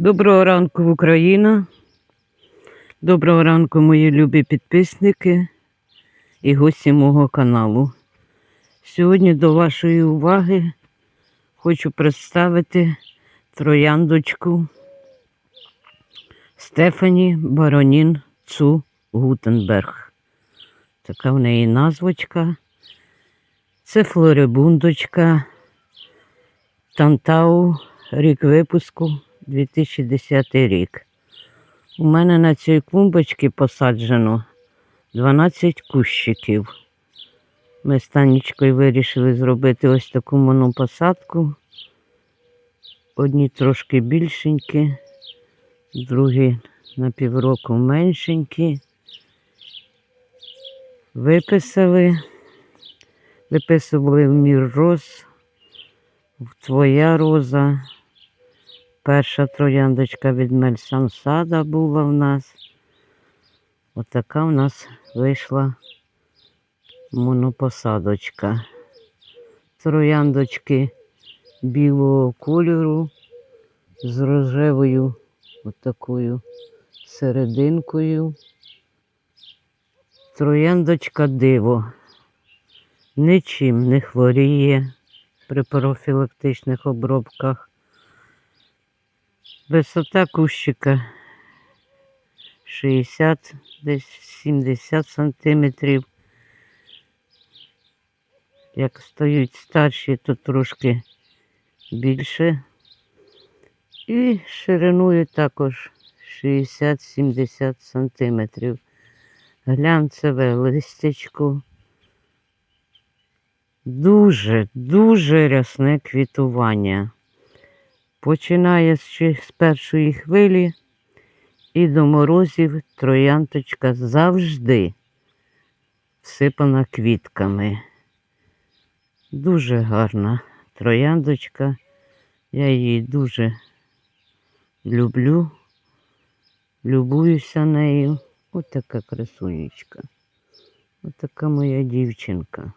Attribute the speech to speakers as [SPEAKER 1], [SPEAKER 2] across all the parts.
[SPEAKER 1] Доброго ранку, Україна. Доброго ранку, мої любі підписники і гості мого каналу. Сьогодні до вашої уваги хочу представити трояндочку Стефані Баронін Цу Гутенберг. Така в неї назвочка. Це флорибундочка Тантау, рік випуску 2010 рік. У мене на цій клумбочці посаджено 12 кущиків. Ми з Танечкою вирішили зробити ось таку монопосадку. Одні трошки більшенькі, другі на півроку меншенькі. Виписали, виписували в мір роз, в твоя роза. Перша трояндочка від Мельсансада була в нас. Отака в нас вийшла монопосадочка. Трояндочки білого кольору з рожевою отакою серединкою. Трояндочка диво. Нічим не хворіє при профілактичних обробках. Висота кущика 60, десь 70 сантиметрів. Як стають старші, то трошки більше. І шириною також 60-70 сантиметрів. Глянцеве листячко. Дуже, дуже рясне квітування. Починає ще з першої хвилі і до морозів троянточка завжди всипана квітками. Дуже гарна трояндочка. Я її дуже люблю, любуюся нею. Ось така красунечка. Ось така моя дівчинка.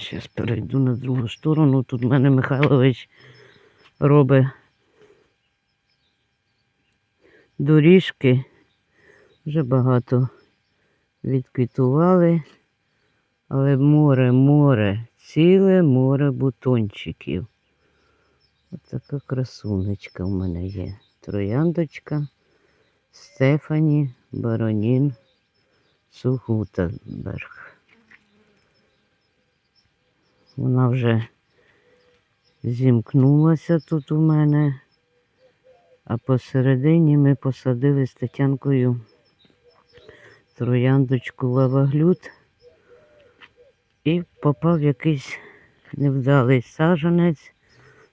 [SPEAKER 1] Зараз перейду на другу сторону. Тут в мене Михайлович робить доріжки. Вже багато відквітували, але море, море, ціле море бутончиків. Ось така красунечка в мене є. Трояндочка Стефані Баронін Цугутенберг. Вона вже зімкнулася тут у мене, а посередині ми посадили з Тетянкою трояндочку лаваглют і попав якийсь невдалий саженець.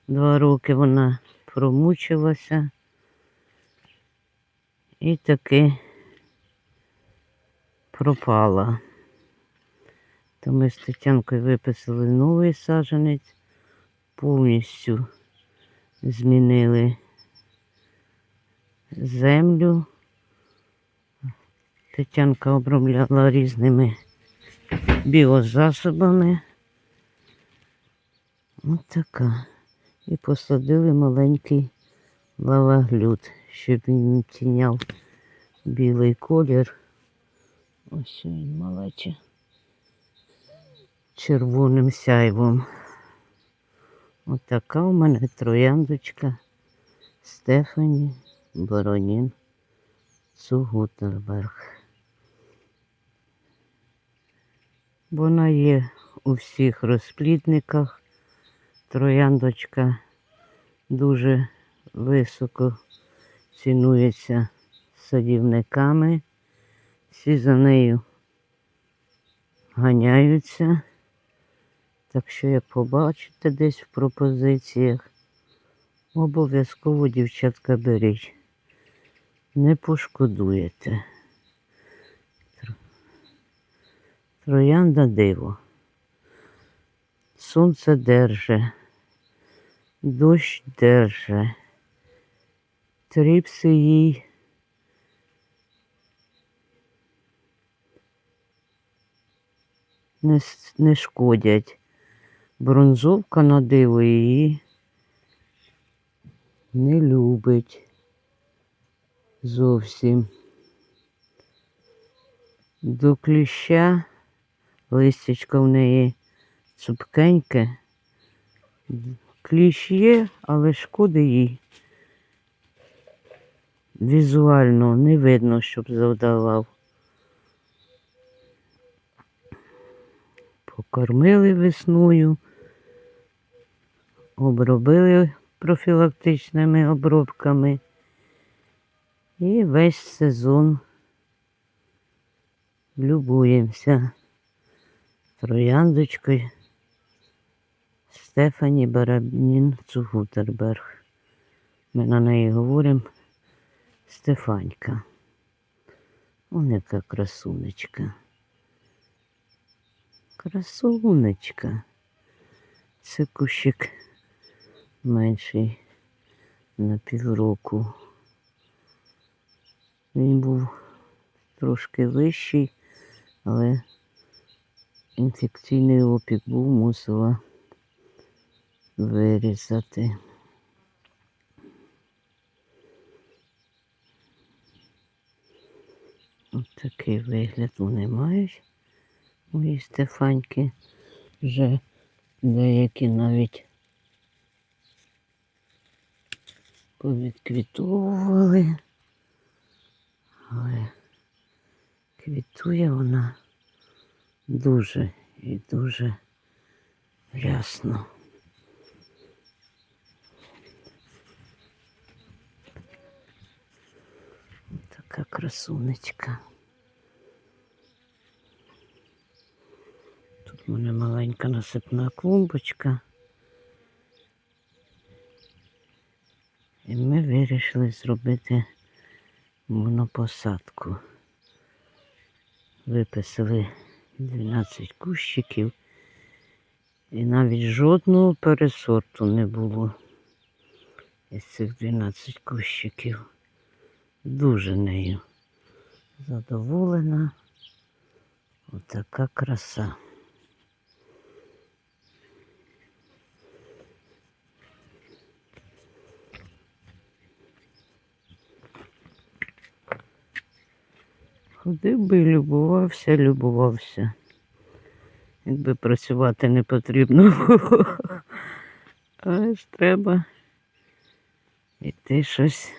[SPEAKER 1] Два роки вона промучилася і таки пропала. То ми з Тетянкою виписали новий саджанець, повністю змінили землю. Тетянка обробляла різними біозасобами. Ось така. І посадили маленький лаваглют, щоб він тіняв білий колір. Ось він малече червоним сяйвом. Отака у мене трояндочка Стефані Боронін Цугутерберг. Вона є у всіх розплідниках. Трояндочка дуже високо цінується садівниками. Всі за нею ганяються. Так що, як побачите десь в пропозиціях, обов'язково, дівчатка, беріть. Не пошкодуєте. Тро- Троянда диво. Сонце держе, дощ держе, тріпси їй не, не шкодять. Бронзовка на диво її не любить зовсім. До кліща листячко в неї цупкеньке. Кліщ є, але шкоди їй. Візуально не видно, щоб завдавав. Покормили весною, обробили профілактичними обробками. І весь сезон любуємося трояндочкою Стефані Барабнін Цугутерберг. Ми на неї говоримо Стефанька. Вон яка красунечка. Красунечка. Це кущик менший на півроку. Він був трошки вищий, але інфекційний опік був, мусила вирізати. Ось такий вигляд вони мають. Мої Стефаньки. Вже деякі навіть повідквітовували. Але квітує вона дуже і дуже рясно. Така красунечка. Тут у мене маленька насипна клумбочка. І ми вирішили зробити монопосадку. Виписали 12 кущиків. І навіть жодного пересорту не було із цих 12 кущиків. Дуже нею задоволена. Отака краса. Ходив би любувався, любувався. Якби працювати не потрібно було. Але ж треба йти щось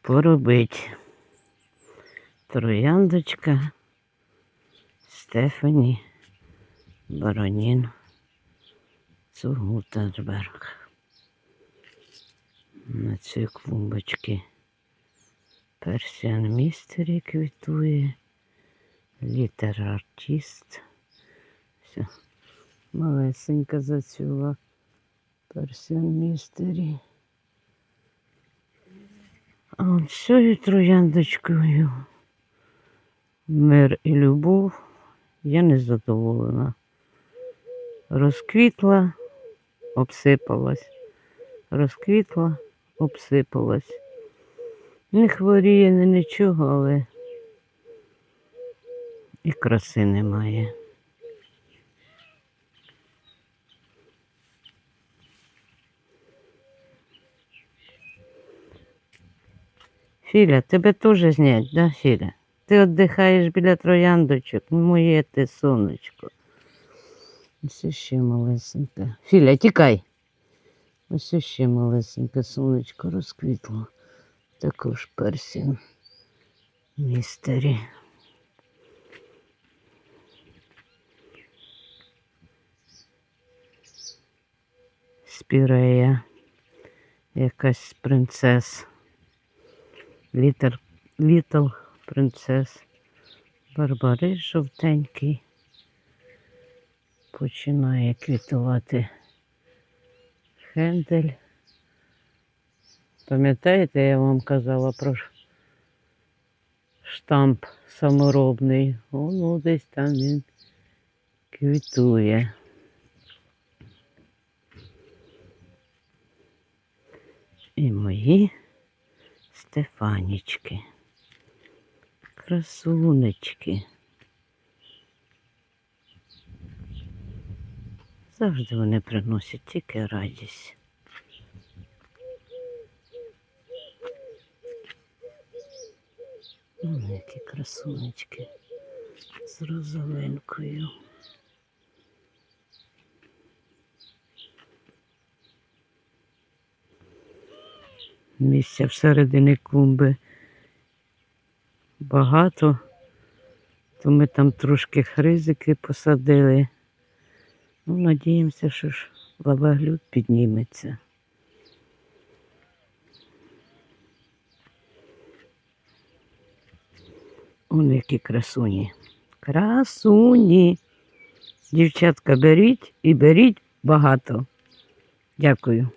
[SPEAKER 1] поробити. Трояндочка Стефані Баронін Цугутерберг. На цій клумбочці Персіан містері квітує. Літер артист. Все. Малесенька зацвіла. Персіан містері. А он цією трояндочкою. Мир і любов. Я не задоволена. Розквітла, обсипалась. Розквітла, обсипалась. Не хворіє, не нічого, але і краси немає. Філя, тебе теж знять, да, Філя? Ти віддихаєш біля трояндочок, моє ти сонечко. Ось ще малесенька. Філя, тікай. Ось ще малесеньке сонечко розквітло. Також персін. Містері. Спірея. Якась принцес. Літер, літл принцес. Барбарис жовтенький. Починає квітувати хендель. Пам'ятаєте, я вам казала про штамп саморобний. Воно десь там він квітує. І мої Стефанічки. Красунечки. Завжди вони приносять тільки радість. Ну, які красунечки з розовинкою. Місця всередині клумби багато, то ми там трошки хризики посадили. Ну, надіємося, що ж лаваглюд підніметься. Он які красуні. Красуні. Дівчатка, беріть і беріть багато. Дякую.